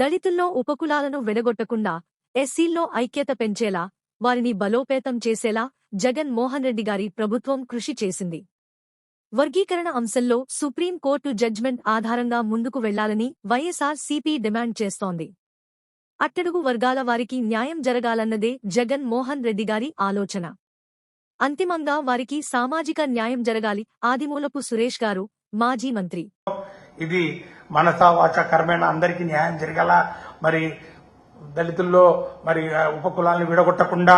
దళితుల్లో ఉపకులాలను వెడగొట్టకుండా ఎస్సీల్లో ఐక్యత పెంచేలా వారిని బలోపేతం చేసేలా జగన్ మోహన్ రెడ్డి గారి ప్రభుత్వం కృషి చేసింది. వర్గీకరణ అంశంలో సుప్రీంకోర్టు జడ్జ్మెంట్ ఆధారంగా ముందుకు వెళ్ళాలని వైఎస్ఆర్ సిపి డిమాండ్ చేస్తోంది. అట్టడుగు వర్గాల వారికి న్యాయం జరగాలన్నదే జగన్ మోహన్ రెడ్డి గారి ఆలోచన. అంతిమంగా వారికి సామాజిక న్యాయం జరగాలి ఆదిమూలపు సురేష్ గారు మాజీ మంత్రి. ఇది మనసా వాచ కర్మేణ అందరికీ న్యాయం జరగాల మరి దళితుల్లో మరి ఉపకులాలను విడగొట్టకుండా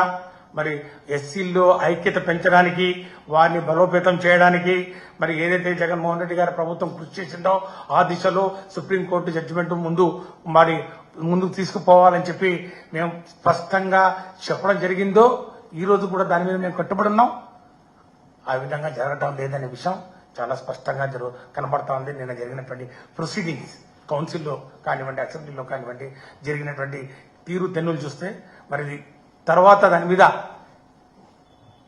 మరి ఎస్సీల్లో ఐక్యత పెంచడానికి వారిని బలోపేతం చేయడానికి మరి ఏదైతే జగన్మోహన్ రెడ్డి గారి ప్రభుత్వం కృషి చేసిందో ఆ దిశలో సుప్రీంకోర్టు జడ్జిమెంట్ ముందు మరి ముందుకు తీసుకుపోవాలని చెప్పి మేము స్పష్టంగా చెప్పడం జరిగిందో ఈ రోజు కూడా దాని మీద మేము కట్టుబడి ఉన్నాం. ఆ విధంగా జరగటం లేదనే విషయం. చాలా స్పష్టంగా జరుగు కనబడతా ఉంది నిన్న జరిగినటువంటి ప్రొసీడింగ్స్ కౌన్సిల్లో కానివ్వండి అసెంబ్లీలో కానివ్వండి జరిగినటువంటి తీరు తెన్నులు చూస్తే మరి ఇది తర్వాత దాని మీద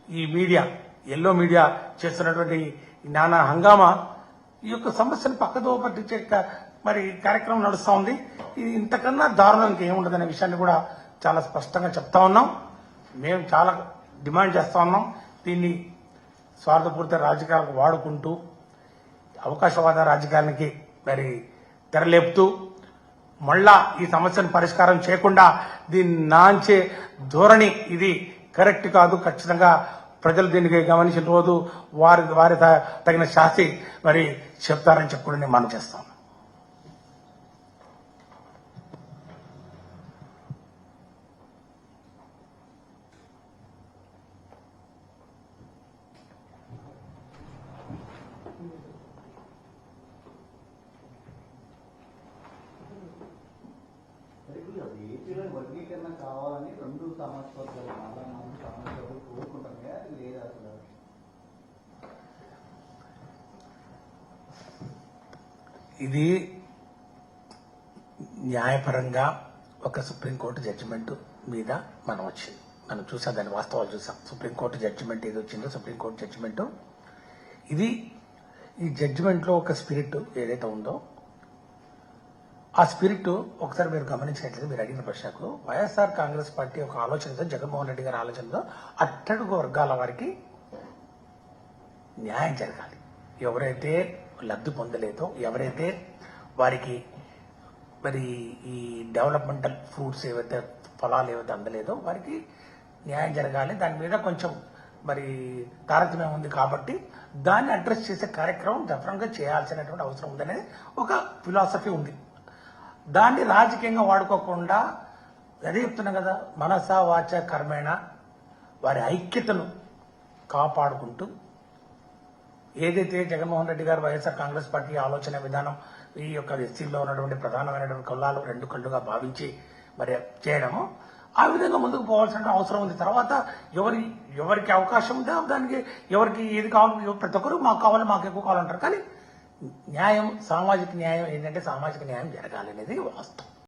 ఈ మీడియా ఎల్లో మీడియా చేస్తున్నటువంటి నానా హంగామా ఈ యొక్క సమస్యను పక్కదో పట్టించే మరి కార్యక్రమం నడుస్తూ ఉంది. ఇది ఇంతకన్నా దారుణం ఇంకేముండదనే విషయాన్ని కూడా చాలా స్పష్టంగా చెప్తా ఉన్నాం. మేము చాలా డిమాండ్ చేస్తా ఉన్నాం. దీన్ని స్వార్థపూరిత రాజకీయాలకు వాడుకుంటూ అవకాశవాద రాజకీయానికి మరి తెరలేపుతూ మళ్ళా ఈ సమస్యను పరిష్కారం చేయకుండా దీన్ని నాంచే ధోరణి ఇది కరెక్ట్ కాదు ఖచ్చితంగా ప్రజలు దీనికి గమనించిన రోజు వారి వారి త- తగిన శాస్తి మరి చెప్తారని చెప్పి నేను మనం చేస్తాం ఇప్పుడు అది ఏపీలో వర్గీకరణ కావాలని రెండు సమాజ వర్గాలు చాలా మంది సమాజ వర్గాలు కోరుకుంటారు. అది లేదా అసలు? ఇది న్యాయపరంగా ఒక సుప్రీంకోర్టు జడ్జిమెంట్ మీద మనం వచ్చింది. మనం చూసాం దాని వాస్తవాలు చూసాం. సుప్రీంకోర్టు జడ్జిమెంట్ ఏది వచ్చిందో సుప్రీంకోర్టు జడ్జిమెంటు. ఇది ఈ జడ్జిమెంట్లో ఒక స్పిరిట్ ఏదైతే ఉందో ఆ స్పిరిట్ ఒకసారి మీరు గమనించినట్లయితే మీరు అడిగిన ప్రశ్నకు వైఎస్ఆర్ కాంగ్రెస్ పార్టీ ఒక ఆలోచనతో జగన్మోహన్ రెడ్డి గారి ఆలోచనతో అట్టడుగు వర్గాల వారికి న్యాయం జరగాలి. ఎవరైతే లబ్ధి పొందలేదో ఎవరైతే వారికి మరి ఈ డెవలప్మెంటల్ ఫ్రూట్స్ ఏవైతే ఫలాలు ఏవైతే అందలేదో వారికి న్యాయం జరగాలి. దాని మీద కొంచెం మరి తారతమ్యం ఉంది కాబట్టి దాన్ని అడ్రస్ చేసే కార్యక్రమం దఫరంగా చేయాల్సినటువంటి అవసరం ఉందనేది ఒక ఫిలాసఫీ ఉంది. దాన్ని రాజకీయంగా వాడుకోకుండా అదే చెప్తున్నా కదా మనస వాచ కర్మేణ వారి ఐక్యతను కాపాడుకుంటూ ఏదైతే జగన్మోహన్ రెడ్డి గారు వైఎస్ఆర్ కాంగ్రెస్ పార్టీ ఆలోచన విధానం ఈ యొక్క ఎస్సీల్లో ఉన్నటువంటి ప్రధానమైనటువంటి కులాలు రెండు కళ్ళుగా భావించి మరి చేయడము ఆ విధంగా ముందుకు పోవాల్సిన అవసరం ఉంది. తర్వాత ఎవరి ఎవరికి అవకాశం ఉందో దానికి ఎవరికి ఏది కావాలి ప్రతి ఒక్కరు మాకు కావాలి మాకు ఎక్కువ కావాలంటారు. కానీ న్యాయం సామాజిక న్యాయం ఏంటంటే సామాజిక న్యాయం జరగాలనేది వాస్తవం.